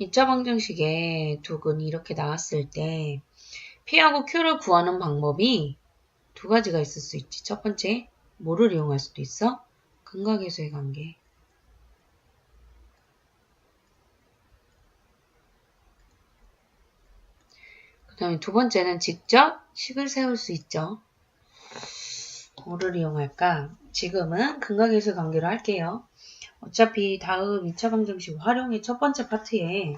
2차 방정식에 두근이 이렇게 나왔을 때 P하고 Q를 구하는 방법이 두 가지가 있을 수 있지. 첫 번째, 뭐를 이용할 수도 있어? 근각계수의 관계. 그 다음에 두 번째는 직접 식을 세울 수 있죠. 뭐를 이용할까? 지금은 근각계수 관계로 할게요. 어차피 다음 2차 방정식 활용의 첫 번째 파트에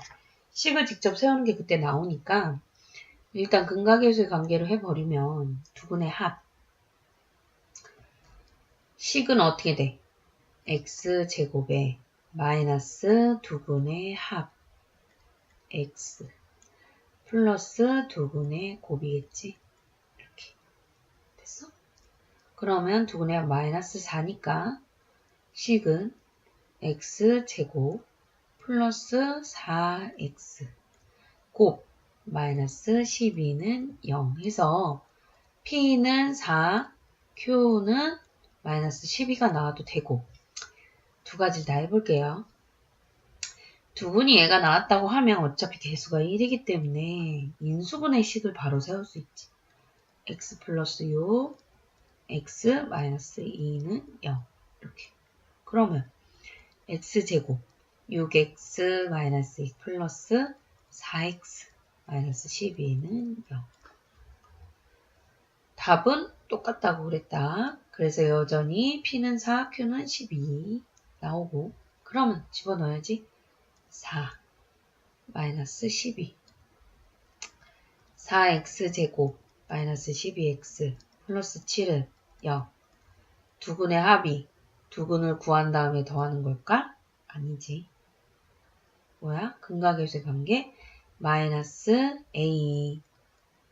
식을 직접 세우는 게 그때 나오니까 일단 근각계수의 관계로 해버리면 두근의 합 식은 어떻게 돼? x제곱에 마이너스 두근의 합 x 플러스 두근의 곱이겠지? 이렇게 됐어? 그러면 두근의 합 마이너스 4니까 식은 x제곱 플러스 4x 곱 마이너스 12는 0 해서 p는 4, q는 마이너스 12가 나와도 되고 두 가지 다 해볼게요. 두 분이 얘가 나왔다고 하면 어차피 개수가 1이기 때문에 인수분해 식을 바로 세울 수 있지. x 플러스 6, x 마이너스 2는 0 이렇게. 그러면 x제곱 6x 마이너스 2 플러스 4x 마이너스 12는 0. 답은 똑같다고 그랬다. 그래서 여전히 P는 4, Q는 12 나오고 그러면 집어넣어야지 4 마이너스 12 4x제곱 마이너스 12x 플러스 7은 0 두근의 합이 두근을 구한 다음에 더하는 걸까? 아니지. 뭐야? 근각계수의 관계 마이너스 a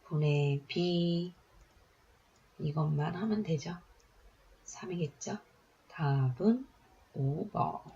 분의 b 이것만 하면 되죠. 3이겠죠? 답은 5번.